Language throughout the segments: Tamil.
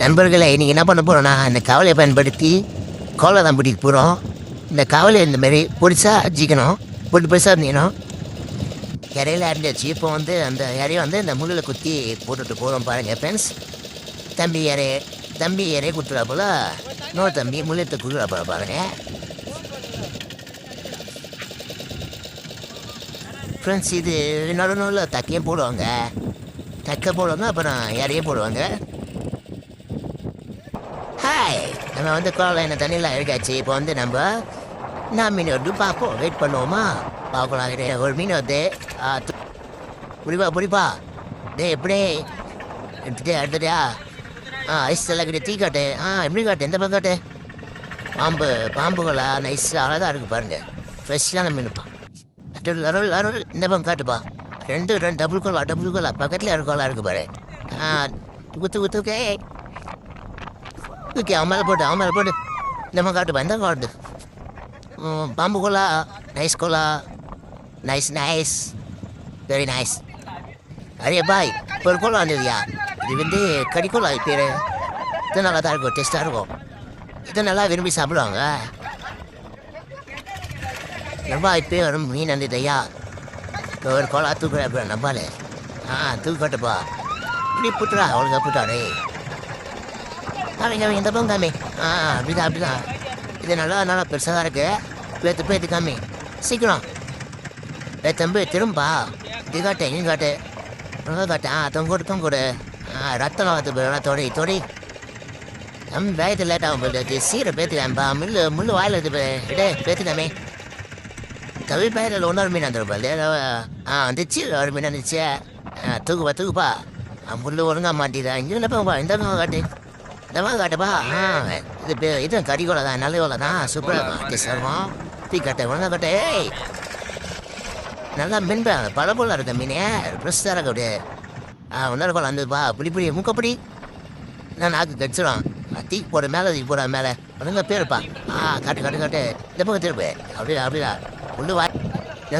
நண்பர்களை இன்றைக்கி என்ன பண்ண போகிறோன்னா இந்த கவலையை பயன்படுத்தி கோலை தான் பிடிக்க போகிறோம் இந்த கவலை இந்த மாதிரி பொடிசாக அஜிக்கணும் பொடி பொடிசா இருந்தீங்கணும் இறையில இருந்துச்சு இப்போ வந்து அந்த இறைய வந்து இந்த முள்ளில் குத்தி போட்டுட்டு போகிறோம் பாருங்கள் ஃப்ரெண்ட்ஸ் தம்பி இறைய தம்பி இறைய குத்துறா போல இன்னொரு தம்பி முள்ளத்தை குடுறா போல பாருங்கள் ஃப்ரெண்ட்ஸ் இது நடுநூலில் நடுவில் தக்கையும் போடுவாங்க. தக்கை போடுவாங்க அப்புறம் இறைய போடுவாங்க. ஹாய் நம்ம வந்து குழந்தை என்ன தண்ணியில் இருக்காச்சு இப்போ வந்து நம்ம நான் மீன் வந்து பார்ப்போம் வெயிட் பண்ணுவோமா? பார்க்கலாம் ஒரு மீன் வந்து ஆ, புரிப்பா புரிப்பா டே எப்படி எடுத்துட்டே அடுத்துட்டியா ஆ. ஐஸ் எல்லாம் கிட்ட தீ காட்டு. ஆ எப்படி காட்டு எந்த பக்கம் காட்டு? பாம்பு பாம்புகளா? நைஸ் அழகாக இருக்குது பாருங்க. ஃப்ரெஷ்ஷான மீன்ப்பா அருள் அருள் அருள் இந்த பக்கம் காட்டுப்பா ரெண்டு ரெண்டு டபுள் கோலா டபுள் கோலா பக்கத்தில் ஒரு இருக்குது இருக்கு பாரு. ஆ குத்து குத்துக்கே ஓகே அவன் மேலே போட்டு அவன் மேலே போட்டு. நம்ம காட்டு இந்த காட்டு. பாம்பு கோலா நைஸ் கோலா. நைஸ் நைஸ் வெரி நைஸ் அரே பாய் இப்போ ஒரு கோலா வந்ததுயா இது வந்து கடிக்கோலா பேர். இது நல்லா தான் இருக்கும் டேஸ்ட்டாக இருக்கும். இது நல்லா விரும்பி சாப்பிடுவாங்க. நம்ம இப்போ வரும் மீன் வந்தது ஐயா. இப்போ ஒரு கோலா தூக்குறேன் நம்பாலே ஆ தூக்கட்டுப்பா இப்படி புட்டுறா அவளுக்கு புட்டாடே அவங்க அவங்க இந்த பக்கம் காமி ஆ அப்படிதான் அப்படிதான். இது நல்லா நல்லா பெருசாக தான் இருக்குது பேத்து பேத்து காமி சீக்கிரம். ஏ தம்பி திரும்பா. இது காட்டு இங்கே காட்டு. உனக்கு காட்டு. ஆ தொங்கோடு தொங்கோடு ஆ ரத்தம் வந்து போய் தொடி தொடி. நம்ம வேகத்து லேட் ஆகும் போது சீரை பேத்துக்காம்பா முள்ளு முள்ளு வாயில் இது இடே பேத்துக்காமே தவி பயிரில் இன்னொரு மீன் வந்துருப்பா ஆ வந்துச்சு. ஒரு மீன் வந்துச்சு. தூக்குப்பா தூக்குப்பா முள்ளு ஒழுங்காக மாட்டிதா இங்கே இல்லை போப்பா இந்த பக்கம் காட்டு. பக்கம் காட்டுப்பா ஆ. இது இது கறிக்கோலை தான் நல்ல தான் சூப்பராக இருக்கும் சர்வம் தீ கட்ட ஒழுங்கா கட்ட நல்லா மீன் பல போல இருக்க மீனே. ஃப்ரெஷ்ஷாக இருக்க அப்படியே. ஆ இன்னொரு கோலை வந்துப்பா பிடி பிடி முக்கப்படி. நான் நாக்கு கடிச்சிடும். தீ போட மேலே தீ போட மேலே. ஒழுங்கா பேருப்பா ஆ காட்டு காட்டு காட்டு. இந்த பக்கம் திருப்பு. அப்படியா அப்படியா. உள்ள வா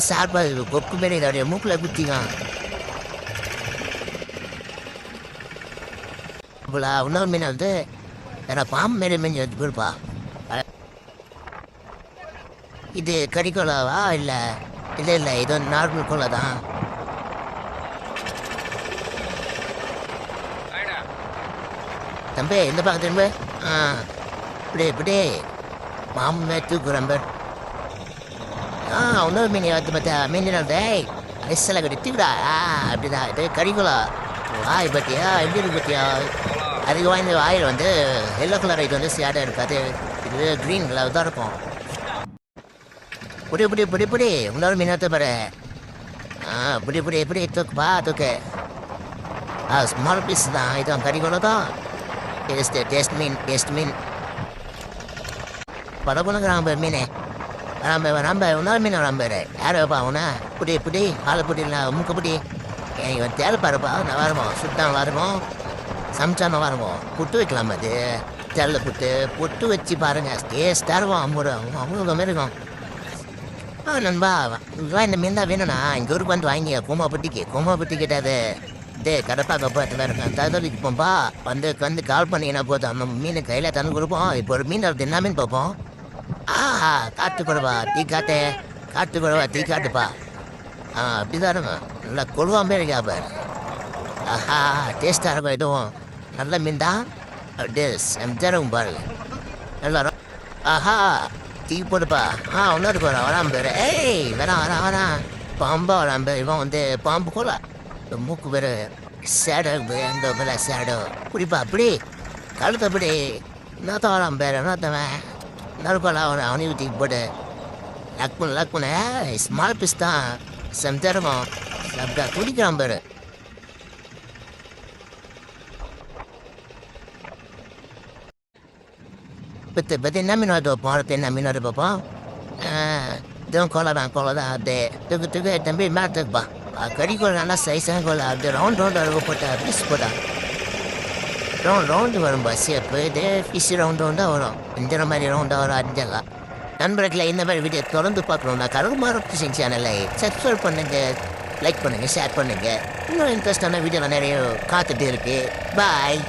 சார்பா கொக்கு மேலே இதோடைய மூக்கில் குத்திங்க இப்போலா இன்னொரு மீன் வந்து வேற பாம்பு மேலே மீன் எடுத்து போயிருப்பா. இது கறிக்கோலாவா இல்லை இல்லை இல்லை இது வந்து நார்மல் கோலா தான். தம்பி இந்த பக்கம் திரும்ப. ஆ இப்படி இப்படி. மாமே தூக்குறேன் பேர். ஆ இன்னொரு மீன் வந்து பார்த்தா மீன் டேய் ஐஸ்ல கட்டி தூக்குடா. ஆ அப்படிதான் இது கறிக்குலா வாய் பத்தியா எப்படி இருக்கு பத்தியா? அதுக்கு வாய்ந்த ஆயில் வந்து எல்லோ கலர் இது வந்து சேடாக இருக்காது இது க்ரீன் கலர் தான் இருக்கும். புடி புடி புடி புடி. இன்னொரு மீன் பாரு. ஆ புடி புடி எப்படி தூக்குப்பா தூக்கு. ஆ ஸ்மால் பீஸ் தான். இது கறிக்குள்ள தான். டேஸ்ட் டேஸ்ட் மீன் டேஸ்ட் மீன். படபுணுங்கிறான் பாரு மீனே. நம்ம நம்ம இன்னொரு மீன் நம்பர் யார் வைப்பா உன புடி புடி. ஆளை புடி இல்லை முக்கு புடி. எனக்கு தேவை பாருப்பா. நான் வருவோம் சுத்தம் வருவோம் சமைச்சா நான் வருவோம் புட்டு வைக்கலாம் அது? தெல்ல புட்டு. புட்டு வச்சு பாருங்க. டேஸ்ட்டாக இருக்கும். அமுரம் அமுகம் இருக்கும் ஆ நண்பா வா இந்த மீன் தான் வேணும்ண்ணா இங்கே ஊருக்கு வந்து வாங்கி கோமாப்பட்டிக்கு. கோமாப்பட்டி கிட்டாது டே கடப்பா கப்பாத்தில் இருக்கேன். ததொலிக்கு போம்பா. வந்து வந்து கால் பண்ணிங்கன்னா போதும். நம்ம மீன் கையில் தந்து கொடுப்போம். இப்போ ஒரு மீன் வருது. என்ன மீன் பார்ப்போம்? ஆ காட்டு கொடுவா. டீ காட்டே. காட்டு கொடுவா டீ காட்டுப்பா. ஆ அப்படிதான் இருக்கும். நல்லா கொழுவாமே இருக்கா பாரு. ஆஹா டேஸ்ட்டாக இருக்கும். இதுவும் நல்ல மீன் தான் அப்படியே செம்தரும் பாருங்க நல்லா ஆஹா தீ போடுப்பா ஆ ஒன்றும் இருக்கு வரான் பேர் ஏய் வரான் வரான் வரான் பாம்பா வராம பேர் இவன் வந்து பாம்பு கூட மூக்கு பேர் சேடோ இந்த பேர் சேடோ குடிப்பா அப்படி கழுத்து அப்படி என்னத்தான் வராம பேர் என்னத்தவன் நறுக்கோலா அவன் அவனையும் ஊற்றி போட்டு லக் பண்ணு ஸ்மால் பீஸ் தான் செம்தரமும் அப்படியா குடிக்கிறான் பேர் பத்து பத்து என்ன மீன் வருது வைப்போம் என்ன மீன் வருது பார்ப்போம் இதுவும் கோலை தான் கோலை தான் அது துக்கு துக்கு தம்பி மேலே தூக்குப்பா கறி கோலை நல்லா சைஸாக கோலை அது ரவுண்ட் ரவுண்ட் அளவு போட்டா பீஸ் போட்டா ரவுண்ட் ரவுண்டு வரும் பஸ் எப்போ இது ஃபிஷ் ரவுண்ட் ரவுண்டாக வரும் இந்த மாதிரி ரவுண்டாக வரும் அஞ்சலாம் நண்பர்களை இந்த மாதிரி வீடியோ தொடர்ந்து பார்க்கணும்னா கருகுமார ஃபிஷிங் சேனலை சப்ஸ்கிரைப் பண்ணுங்க லைக் பண்ணுங்க ஷேர் பண்ணுங்க இன்னும் இன்ட்ரெஸ்டான வீடியோலாம் நிறைய காத்துட்டு இருக்கு பாய்